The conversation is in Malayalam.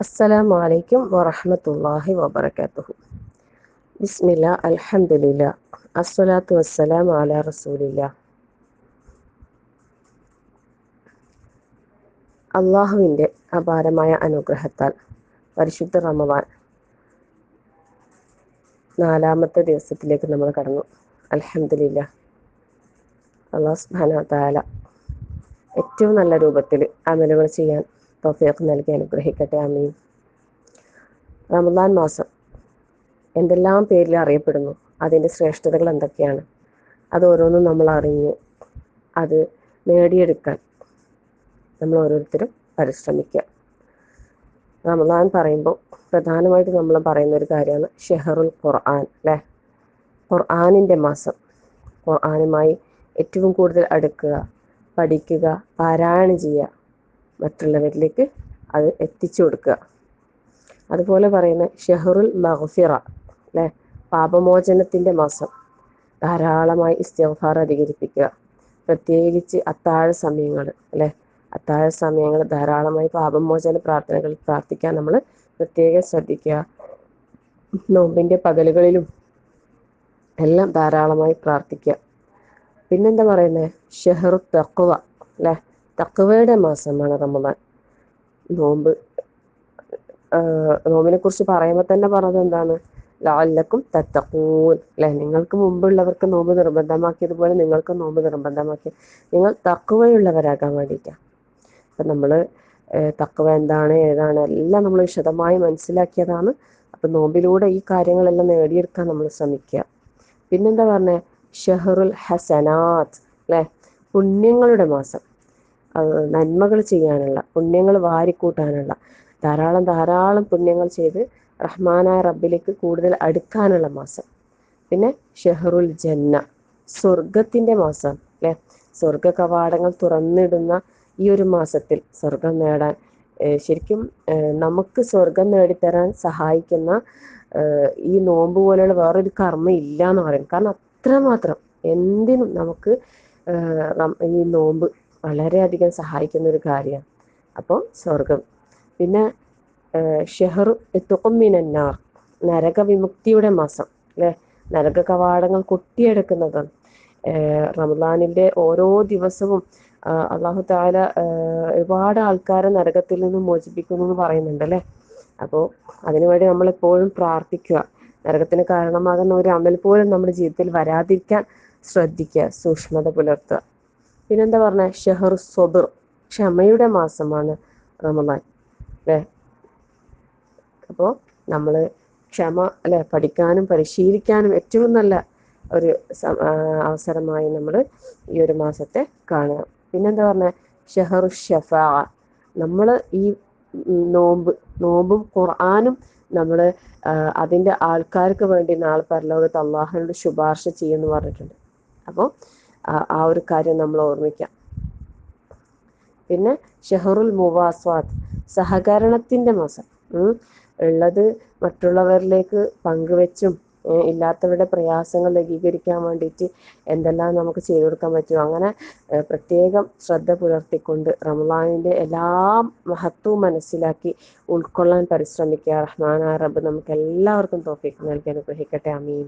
അസ്സലാമു അലൈക്കും വറഹ്മത്തുള്ളാഹി വബറകാതുഹു. ബിസ്മില്ല അൽഹംദുലില്ല അസ്സലാത്തു വസ്സലാം അല റസൂലില്ല. അള്ളാഹുവിന്റെ അപാരമായ അനുഗ്രഹത്താൽ പരിശുദ്ധ റമവാൻ നാലാമത്തെ ദിവസത്തിലേക്ക് നമ്മൾ കടന്നു. അലഹമില്ല അള്ളാഹു സുബാന താല ഏറ്റവും നല്ല രൂപത്തിൽ അമലുകൾ ചെയ്യാൻ തൗഫീഖ് നൽകി അനുഗ്രഹിക്കട്ടെ. അമീൻ റമദാൻ മാസം എന്തെല്ലാം പേരിൽ അറിയപ്പെടുന്നു? അതിന്റെ ശ്രേഷ്ഠതകൾ എന്തൊക്കെയാണ്? അത് ഓരോന്നും നമ്മൾ അറിഞ്ഞ് അത് നേടിയെടുക്കാൻ നമ്മൾ ഓരോരുത്തരും പരിശ്രമിക്കുക. റമദാൻ പറയുമ്പോൾ പ്രധാനമായിട്ട് നമ്മൾ പറയുന്ന ഒരു കാര്യമാണ് ഷെഹറുൽ ഖുർആൻ അല്ലേ? ഖുർആാനിന്റെ മാസം. ഖുർആാനുമായി ഏറ്റവും കൂടുതൽ അടുക്കുക പഠിക്കുക പാരായണം ചെയ്യുക. മറ്റുള്ളവരിലേക്ക് അത് എത്തിച്ചു കൊടുക്കുക. അതുപോലെ പറയുന്ന ഷെഹറുൽ മഹഫിറ അല്ലെ? പാപമോചനത്തിന്റെ മാസം. ധാരാളമായി ഇസ്തിഗ്ഫാർ അധികരിപ്പിക്കുക. പ്രത്യേകിച്ച് അത്താഴ സമയങ്ങൾ അല്ലെ? അത്താഴ സമയങ്ങൾ ധാരാളമായി പാപമോചന പ്രാർത്ഥനകൾ പ്രാർത്ഥിക്കാൻ നമ്മൾ പ്രത്യേകം ശ്രദ്ധിക്കുക. നോമ്പിന്റെ പകലുകളിലും എല്ലാം ധാരാളമായി പ്രാർത്ഥിക്കുക. പിന്നെന്താ പറയുന്നത് ഷെഹറു തക്കുവ അല്ലെ? തക്കുവയുടെ മാസമാണ് റമദാൻ. നോമ്പ് നോമ്പിനെ കുറിച്ച് പറയുമ്പോൾ തന്നെ പറഞ്ഞത് എന്താണ്? ലാലക്കും തത്തക്കൂൻ അല്ലെ? നിങ്ങൾക്ക് മുമ്പുള്ളവർക്ക് നോമ്പ് നിർബന്ധമാക്കിയതുപോലെ നിങ്ങൾക്ക് നോമ്പ് നിർബന്ധമാക്കി. നിങ്ങൾ തക്കവയുള്ളവരാകാൻ വേണ്ടിയിട്ടാണ് അപ്പം നമ്മൾ തക്കവ എന്താണ് ഏതാണ് എല്ലാം നമ്മൾ വിശദമായി മനസ്സിലാക്കിയതാണ്. അപ്പം നോമ്പിലൂടെ ഈ കാര്യങ്ങളെല്ലാം നേടിയെടുക്കാൻ നമ്മൾ ശ്രമിക്കുക. പിന്നെന്താ പറഞ്ഞത് ഷെഹറുൽ ഹസനാത് അല്ലെ? പുണ്യങ്ങളുടെ മാസം. നന്മകൾ ചെയ്യാനുള്ള പുണ്യങ്ങൾ വാരിക്കൂട്ടാനുള്ള ധാരാളം ധാരാളം പുണ്യങ്ങൾ ചെയ്ത് റഹ്മാനായ റബ്ബിലേക്ക് കൂടുതൽ അടുക്കാനുള്ള മാസം. പിന്നെ ഷെഹറുൽ ജന്ന സ്വർഗത്തിന്റെ മാസം അല്ലെ? സ്വർഗ കവാടങ്ങൾ തുറന്നിടുന്ന ഈ ഒരു മാസത്തിൽ സ്വർഗം നേടാൻ ശരിക്കും നമുക്ക് സ്വർഗം നേടിത്തരാൻ സഹായിക്കുന്ന ഈ നോമ്പ് പോലെയുള്ള വേറൊരു കർമ്മ ഇല്ല എന്ന് പറയും കാരണം അത്രമാത്രം എന്തിനും നമുക്ക് ഈ നോമ്പ് വളരെയധികം സഹായിക്കുന്ന ഒരു കാര്യമാണ് അപ്പോൾ സ്വർഗം പിന്നെ ഷെഹറു നരക വിമുക്തിയുടെ മാസം അല്ലെ? നരക കവാടങ്ങൾ കൊട്ടിയെടുക്കുന്നതാണ് റമദാനിന്റെ ഓരോ ദിവസവും അള്ളാഹു താല ഒരുപാട് ആൾക്കാരെ നരകത്തിൽ നിന്ന് മോചിപ്പിക്കുന്നു എന്ന് പറയുന്നുണ്ട് അല്ലേ? അപ്പോൾ അതിനുവേണ്ടി നമ്മൾ എപ്പോഴും പ്രാർത്ഥിക്കുക. നരകത്തിന് കാരണമാകുന്ന ഒരു അമൽ പോലും നമ്മുടെ ജീവിതത്തിൽ വരാതിരിക്കാൻ ശ്രദ്ധിക്കുക. സൂക്ഷ്മത പുലർത്തുക. പിന്നെന്താ പറഞ്ഞ? ഷെഹർ സ്വബിർ ക്ഷമയുടെ മാസമാണ് റമദാൻ അല്ലേ? അപ്പോൾ നമ്മൾ ക്ഷമ അല്ലെ പഠിക്കാനും പരിശീലിക്കാനും ഏറ്റവും നല്ല ഒരു അവസരമായി നമ്മൾ ഈ ഒരു മാസത്തെ കാണുക. പിന്നെന്താ പറഞ്ഞ? ഷെഹറു ഷഫ നമ്മൾ ഈ നോമ്പ് നോമ്പും ഖുർആാനും നമ്മൾ അതിന്റെ ആൾക്കാർക്ക് വേണ്ടി നാളെ പരലോകത്ത് അള്ളാഹുനോട് ശുപാർശ ചെയ്യുമെന്ന് പറഞ്ഞിട്ടുണ്ട്. അപ്പോൾ ആ ഒരു കാര്യം നമ്മൾ ഓർമ്മിക്കാം. പിന്നെ ഷെഹറുൽ മുവാസ്വാദ് സഹകരണത്തിന്റെ മാസം. ഉള്ളത് മറ്റുള്ളവരിലേക്ക് പങ്കുവെച്ചും ഇല്ലാത്തവരുടെ പ്രയാസങ്ങൾ ലഘീകരിക്കാൻ വേണ്ടിയിട്ട് എന്തെല്ലാം നമുക്ക് ചെയ്തു കൊടുക്കാൻ പറ്റുമോ? അങ്ങനെ പ്രത്യേകം ശ്രദ്ധ പുലർത്തിക്കൊണ്ട് റമദാനിന്റെ എല്ലാ മഹത്വവും മനസ്സിലാക്കി ഉൾക്കൊള്ളാൻ പരിശ്രമിക്കുക. റഹ്മാൻ റബ്ബ് നമുക്ക് എല്ലാവർക്കും തോഫിക്ക് നൽകി അനുഗ്രഹിക്കട്ടെ. അമീൻ